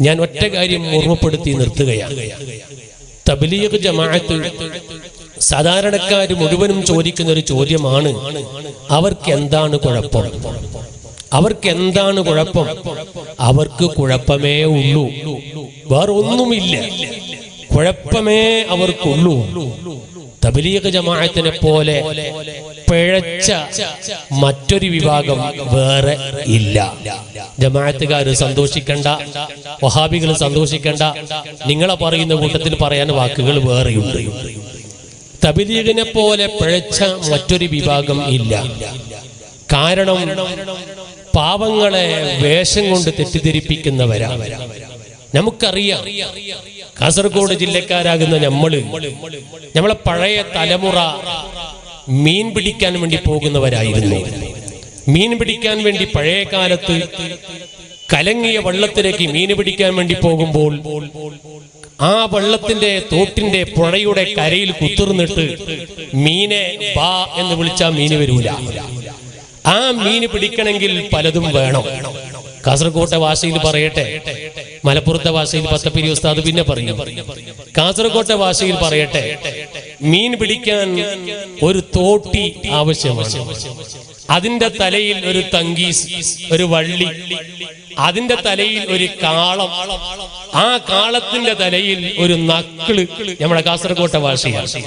ഞാൻ ഒറ്റ കാര്യം ഓർമ്മപ്പെടുത്തി നിർത്തുകയാണ്. തബലീഗ് ജമാഅത്ത് സാധാരണക്കാർ മുഴുവനും ചോദിക്കുന്ന ഒരു ചോദ്യമാണ് അവർക്ക് എന്താണ് കുഴപ്പം? അവർക്ക് എന്താണ് കുഴപ്പം? അവർക്ക് കുഴപ്പമേ ഉള്ളൂ. വേറൊന്നുമില്ല. കുഴപ്പമേ അവർക്കുള്ളൂ. തബ്ലീഗ് ജമാഅത്തിനെ പോലെ പിഴച്ച മറ്റൊരു വിഭാഗം വേറെ ഇല്ല. ജമാഅത്തുകാർ സന്തോഷിക്കണ്ട വഹാബികൾ സന്തോഷിക്കണ്ട. നിങ്ങളെ പറയുന്ന കൂട്ടത്തിൽ പറയാൻ വാക്കുകൾ വേറെയുണ്ട്. തബിലീഗിനെ പോലെ പിഴച്ച മറ്റൊരു വിഭാഗം ഇല്ല. കാരണം പാവങ്ങളെ വേഷം കൊണ്ട് തെറ്റിദ്ധരിപ്പിക്കുന്നവരാ. നമുക്കറിയാം കാസർഗോഡ് ജില്ലക്കാരാകുന്ന നമ്മൾ നമ്മളെ പഴയ തലമുറ മീൻ പിടിക്കാൻ വേണ്ടി പോകുന്നവരായിരുന്നു. മീൻ പിടിക്കാൻ വേണ്ടി പഴയ കാലത്ത് കലങ്ങിയ വള്ളത്തിലേക്ക് മീൻ പിടിക്കാൻ വേണ്ടി പോകുമ്പോൾ ആ വള്ളത്തിന്റെ തോട്ടിന്റെ പുഴയുടെ കരയിൽ കുത്തിർന്നിട്ട് മീനെ ബാ എന്ന് വിളിച്ചാൽ മീന് വരൂല. ആ മീന് പിടിക്കണമെങ്കിൽ പലതും വേണം. കാസർകോട്ടെ ഭാഷയിൽ പറയട്ടെ മലപ്പുറത്തെ ഭാഷയിൽ പത്തപ്പിരി ഉസ്താദ് പിന്നെ പറയും കാസർകോട്ടെ ഭാഷയിൽ പറയട്ടെ മീൻ പിടിക്കാൻ ഒരു തോട്ടി ആവശ്യമാണ്. അതിന്റെ തലയിൽ ഒരു തങ്കീസ് ഒരു വള്ളി അതിന്റെ തലയിൽ ഒരു കാളം ആ കാളത്തിന്റെ തലയിൽ ഒരു നക്കിൾ നമ്മുടെ കാസർകോട്ടെ ഭാഷയാണ്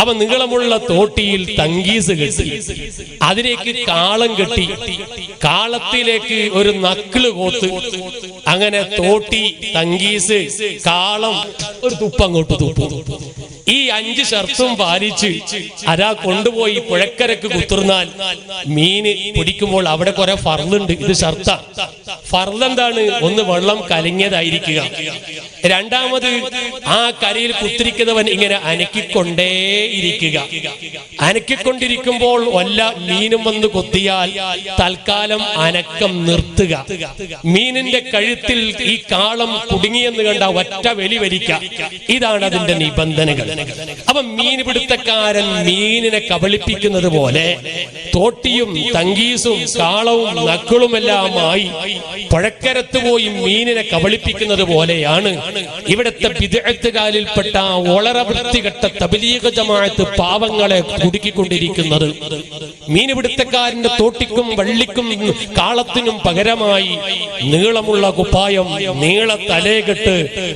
അപ്പൊ നീളമുള്ള തോട്ടിയിൽ തങ്കീസ് കെട്ടി അതിലേക്ക് കാളം കെട്ടി കാളത്തിലേക്ക് ഒരു നക്കിൾ കോത്ത് അങ്ങനെ തോട്ടി തങ്കീസ് കാളം ഒരു തുപ്പ് അങ്ങോട്ട് തുപ്പു. ഈ അഞ്ച് ഷർത്തും പാലിച്ച് അരാ കൊണ്ടുപോയി പുഴക്കരക്ക് കുത്തിർന്നാൽ മീന് പിടിക്കുമ്പോൾ അവിടെ കുറെ ഫർലുണ്ട് ഇത് ഷർത്ത ഫർലെന്താണ് ഒന്ന് വെള്ളം കലങ്ങിയതായിരിക്കുക. രണ്ടാമത് ആ കരയിൽ കുത്തിരിക്കുന്നവൻ ഇങ്ങനെ അനക്കിക്കൊണ്ടേയിരിക്കുക. അനക്കിക്കൊണ്ടിരിക്കുമ്പോൾ വല്ല മീനും വന്ന് കൊത്തിയാൽ തൽക്കാലം അനക്കം നിർത്തുക. മീനിന്റെ കഴുത്തിൽ ഈ കാളം കുടുങ്ങിയെന്ന് കണ്ട ഒറ്റ വെളി വരിക്ക. ഇതാണ് അതിന്റെ നിബന്ധനകൾ. അപ്പൊ മീൻ പിടുത്തക്കാരൻ മീനിനെ കബളിപ്പിക്കുന്നത് പോലെ തോട്ടിയും തങ്കീസും കാളവും നക്കളുമെല്ലാമായി പുഴക്കരത്ത് പോയി മീനിനെ കബളിപ്പിക്കുന്നത് പോലെയാണ് ഇവിടുത്തെ വിദഗ്ധകാലിൽപ്പെട്ട വളരെ വൃത്തികെട്ട തബലീഗ ജമാഅത്ത് പാവങ്ങളെ കുടുക്കിക്കൊണ്ടിരിക്കുന്നത്. മീൻ പിടുത്തക്കാരന്റെ തോട്ടിക്കും വള്ളിക്കും കാളത്തിനും പകരമായി നീളമുള്ള കുപ്പായം നീള തലേകെട്ട്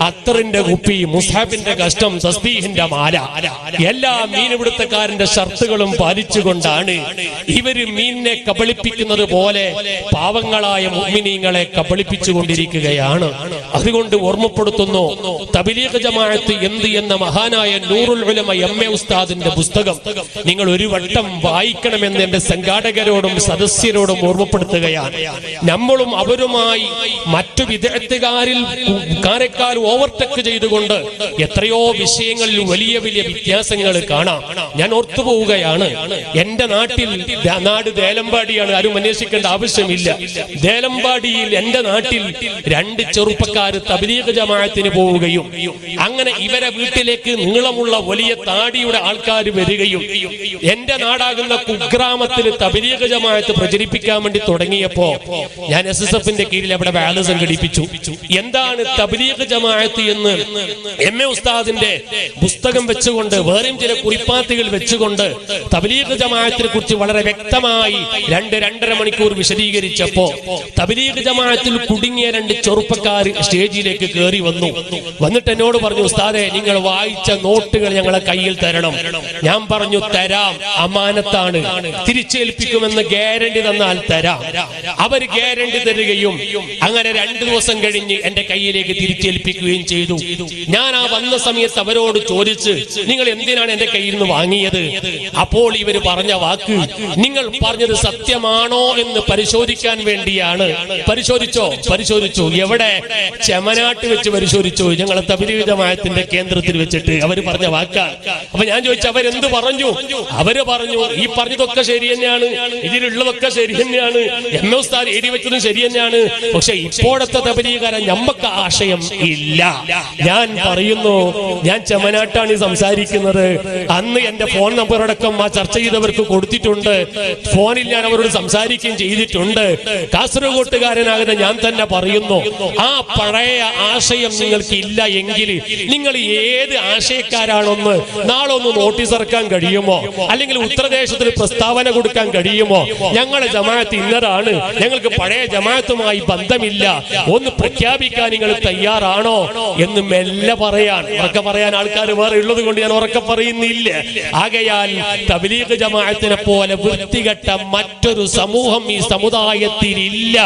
അത്തറിന്റെ കുപ്പി മുസാബിന്റെ കഷ്ടം സസ്തീഹിന്റെ മാല. എല്ലാ മീൻപിടുത്തക്കാരന്റെ ഷർത്തുകളും പാലിച്ചുകൊണ്ടാണ് ഇവർ മീനിനെ കബളിപ്പിക്കുന്നത് പോലെ പാവങ്ങളായ മുഅ്മിനീങ്ങളെ കബളിപ്പിച്ചുകൊണ്ടിരിക്കുകയാണ്. അതുകൊണ്ട് ഓർമ്മപ്പെടുത്തുന്നു. തബിലീഖ് ജമാഅത്ത് എന്ത് എന്ന മഹാനായ നൂറുൽ ഉലമ എം എ ഉസ്താദിന്റെ പുസ്തകം. നിങ്ങൾ ഒരു വട്ടം വായിക്കണമെന്ന് എന്റെ സംഘാടകരോടും സദസ്യരോടും ഓർമ്മപ്പെടുത്തുകയാണ്. നമ്മളും അവരുമായി മറ്റു വിദഗ്ധകാരിൽ കാരെക്കാൾ ഓവർടേക്ക് ചെയ്തുകൊണ്ട് എത്രയോ വിഷയങ്ങളിൽ വലിയ വലിയ വ്യത്യാസങ്ങൾ കാണാം. ഞാൻ ഓർത്തു പോവുകയാണ് എന്റെ നാട്ടിൽ നാട് ദേലമ്പാടിയാണ്. ആരും അന്വേഷിക്കേണ്ട ആവശ്യമില്ല. ദേലമ്പാടിയിൽ എന്റെ നാട്ടിൽ രണ്ട് ചെറുപ്പക്കാർ തബലീഗ് ജമാഅത്തിന് പോവുകയും അങ്ങനെ ഇവരെ വീട്ടിലേക്ക് നീളമുള്ള വലിയ താടിയുടെ ആൾക്കാർ വരികയും എന്റെ നാടാകുന്ന കുഗ്രാമത്തിൽ തബ്ലീഗ് ജമാഅത്ത് പ്രചരിപ്പിക്കാൻ വേണ്ടി തുടങ്ങിയപ്പോ ഞാൻ എസ് എസ് എഫിന്റെ കീഴിൽ അവിടെ വാൽ സംഘടിപ്പിച്ചു. എന്താണ് തബ്ലീഗ് ജമാഅത്ത് എന്ന് എം എ ഉസ്താദിന്റെ പുസ്തകം വെച്ചുകൊണ്ട് വേറെയും ചില കുറിപ്പാത്തുകൾ വെച്ചുകൊണ്ട് തബ്ലീഗ് ജമാഅത്തിനെ കുറിച്ച് വളരെ വ്യക്തമായി രണ്ട് രണ്ടര മണിക്കൂർ വിശദീകരിച്ചപ്പോ തബ്ലീഗ് ജമാഅത്തിൽ കുടുങ്ങിയ രണ്ട് ചെറുപ്പക്കാർ സ്റ്റേജിലേക്ക് കയറി വന്നു. വന്നിട്ട് എന്നോട് പറഞ്ഞു ഉസ്താദെ നിങ്ങൾ വായിച്ച നോട്ടുകൾ ഞങ്ങളെ കയ്യിൽ തരണം. ഞാൻ പറഞ്ഞു തരാം. അമാനത്താണ്. തിരിച്ചേൽപ്പിക്കുമെന്ന് ഗ്യാരണ്ടി തന്നാൽ തരാം. അവർ ഗ്യാരണ്ടി തരികയും അങ്ങനെ രണ്ടു ദിവസം കഴിഞ്ഞ് എന്റെ കയ്യിലേക്ക് തിരിച്ചേൽപ്പിക്കുകയും ചെയ്തു. ഞാൻ ആ വന്ന സമയത്ത് അവരോട് ചോദിച്ച് നിങ്ങൾ എന്തിനാണ് എന്റെ കയ്യിൽ നിന്ന് വാങ്ങിയത്? അപ്പോൾ ഇവർ പറഞ്ഞ വാക്ക് നിങ്ങൾ പറഞ്ഞത് സത്യമാണോ എന്ന് പരിശോധിക്കാൻ വേണ്ടിയാണ്. പരിശോധിച്ചോ? പരിശോധിച്ചു. എവിടെ? ചെമനാട്ട് വെച്ച് പരിശോധിച്ചു. ഞങ്ങളെ തബിലീതമായത്തിന്റെ കേന്ദ്രത്തിൽ വെച്ചിട്ട് അവർ പറഞ്ഞ വാക്കാണ് അപ്പൊ ഞാൻ ചോദിച്ചു അവരെന്ത് പറഞ്ഞു? അവർ പറഞ്ഞു ഈ പറഞ്ഞതൊക്കെ ശരി തന്നെയാണ്. ഇതിലുള്ളതൊക്കെ ശരി തന്നെയാണ്. എം എസ് ഉസ്താദ് എഴുതി വെച്ചതും ശരി തന്നെയാണ്. പക്ഷെ ഇപ്പോഴത്തെ തപരീകാരൻ ഞമ്മക്ക് ആശയം ഇല്ല. ഞാൻ പറയുന്നു ഞാൻ ചെമനാട്ടാണ് ഈ സംസാരിക്കുന്നത്. അന്ന് എന്റെ ഫോൺ നമ്പർ അടക്കം ആ ചർച്ച ചെയ്തവർക്ക് കൊടുത്തിട്ടുണ്ട്. ഫോണിൽ ഞാൻ അവരോട് സംസാരിക്കുകയും ചെയ്തിട്ടുണ്ട്. കാസർഗോട്ടുകാരനാകുന്ന ഞാൻ തന്നെ പറയുന്നു ആ പഴയ ആശയം നിങ്ങൾക്ക് ഇല്ല എങ്കിൽ നിങ്ങൾ ഏത് ആശയക്കാരാണെന്ന് നാളെ ഒന്ന് നോട്ടീസ് ഇറക്കാൻ കഴിയുമോ? അല്ലെങ്കിൽ ഉത്തരദേശത്തിൽ പ്രസ്താവന കൊടുക്കാൻ കഴിയുമോ? ഞങ്ങളെ ജമാഅത്ത് ഇന്നതാണ്. ഞങ്ങൾക്ക് പഴയ ജമാഅത്തുമായി ബന്ധമില്ല. ഒന്ന് പ്രഖ്യാപിക്കാൻ നിങ്ങൾ തയ്യാറാണോ എന്ന് മെല്ലെ പറയാൻ ഉറക്കെ പറയാൻ ആൾക്കാർ വേറെ ഉള്ളത് കൊണ്ട് ഞാൻ ഉറക്കെ പറയുന്നില്ല. ആകയാൽ തബലീഗ് ജമാഅത്തിനെ പോലെ വൃത്തികെട്ട മറ്റൊരു സമൂഹം ഈ സമുദായത്തിൽ ഇല്ല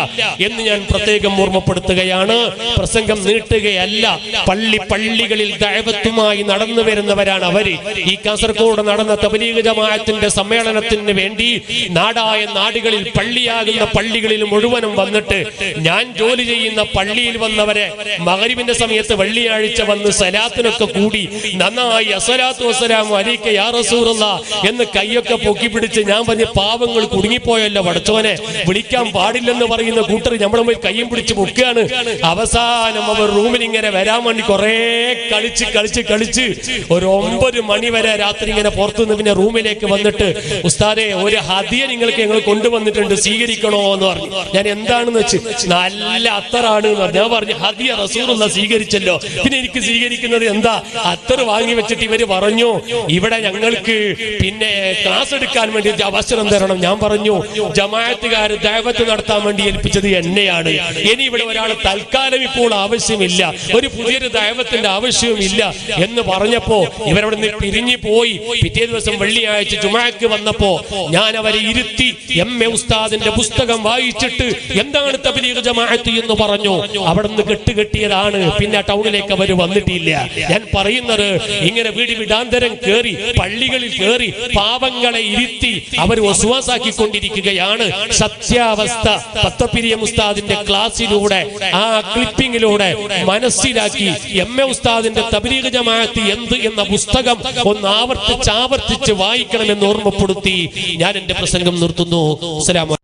എന്ന് ഞാൻ പ്രത്യേകം ഓർമ്മപ്പെടുത്തുകയാണ്. പ്രസംഗം നീട്ടുകയല്ല. പള്ളി പള്ളികളിൽ ദൈവത്തുമായി നടന്നു വരുന്നവരാണ് അവർ. ഈ കാസർഗോഡ് നടന്ന തബ്ലീഗ് ജമാഅത്തിന്റെ സമ്മേളനത്തിന് വേണ്ടി നാടായ നാടുകളിൽ പള്ളിയാകുന്ന പള്ളികളിൽ മുഴുവനും വന്നിട്ട് ഞാൻ ജോലി ചെയ്യുന്ന പള്ളിയിൽ വന്നവരെ മകരിവിന്റെ സമയത്ത് വെള്ളിയാഴ്ച വന്ന് സലാത്തിനൊക്കെ കൂടി നന്നായി അസലാത്തു വസ്സലാം അലിക്ക യാ റസൂറുള്ള എന്ന് കൈയൊക്കെ പൊക്കി പിടിച്ച് ഞാൻ പറഞ്ഞ പാവങ്ങൾ കുടുങ്ങിപ്പോയല്ലോ വടച്ചോനെ വിളിക്കാൻ പാടില്ലെന്ന് പറയുന്ന കൂട്ടർ നമ്മളുമായി കയ്യും പിടിച്ച് പൊക്കുകയാണ് അവസാനം അവർ റൂമിൽ ഇങ്ങനെ വരാൻ വേണ്ടി കുറെ കളിച്ച് കളിച്ച് കളിച്ച് ഒരു ഒമ്പത് മണി വരെ രാത്രി ഇങ്ങനെ പുറത്തുനിന്ന് പിന്നെ റൂമിലേക്ക് വന്നിട്ട് ഉസ്താദെ ഒരു ഹതിയ നിങ്ങൾക്ക് ഞങ്ങൾ കൊണ്ടുവന്നിട്ടുണ്ട് സ്വീകരിക്കണോ എന്ന് പറഞ്ഞു. ഞാൻ എന്താണെന്ന് വെച്ച് നല്ല അത്തറാണ് എന്ന് പറഞ്ഞു. ഞാൻ പറഞ്ഞു ഹദിയ റസൂറുള്ള സ്വീകരിച്ചല്ലോ. പിന്നെ എനിക്ക് സ്വീകരിക്കുന്നത് എന്താ? അത്തർ വാങ്ങി വെച്ചിട്ട് ഇവർ പറഞ്ഞു ഇവിടെ ഞങ്ങൾക്ക് പിന്നെ ക്ലാസ് എടുക്കാൻ വേണ്ടി അവസരം തരണം. ഞാൻ പറഞ്ഞു ജമാഅത്തുകാർ ദൈവത്ത് നടത്താൻ വേണ്ടി ഏൽപ്പിച്ചത് എന്നെയാണ്. ഇനി ഇവിടെ ഒരാൾ തൽക്കാലം ഇപ്പോൾ ആവശ്യമില്ല. ഒരു പുതിയൊരു ദൈവത്തിന്റെ ആവശ്യവുമില്ല എന്ന് പറഞ്ഞപ്പോ ഇവരവിടെ നിന്ന് പിരിഞ്ഞു പോയി പിറ്റേ ദിവസം വെള്ളിയാഴ്ച ചുമക്ക് വന്നപ്പോ ഞാൻ അവരെ ഇരുത്തി എം എ ഉസ്താദിന്റെ പുസ്തകം വായിച്ചിട്ട് എന്താണ് തബ്ലീഗ് ജമാഅത്ത് എന്ന് പറഞ്ഞു. അവിടെ നിന്ന് കെട്ടുകെട്ടിയതാണ്. പിന്നെ ടൗണിലേക്ക് അവർ വന്നിട്ടില്ല. ഞാൻ പറയുന്നത് ഇങ്ങനെ വീട് വിടാന്തരം കേറി പള്ളികളിൽ കേറി പാവങ്ങളെ ഇരുത്തി അവർ ഒസുവാസാക്കിക്കൊണ്ടിരിക്കുകയാണ് സത്യാവസ്ഥ പത്തപ്പിരിയ മുസ്താദിന്റെ ക്ലാസ്സിലൂടെ ആ ക്ലിപ്പിങ്ങിലൂടെ മനസ്സിലാക്കി എം എ ഉസ്താദിന്റെ തബലീഗ് ജമാഅത്ത് എന്ത് എന്ന പുസ്തകം ഒന്ന് ആവർത്തിച്ച് ആവർത്തിച്ച് വായിക്കണമെന്ന് ഓർമ്മപ്പെടുത്തി ഞാൻ എന്റെ പ്രസംഗം നിർത്തുന്നു. അസ്സലാമു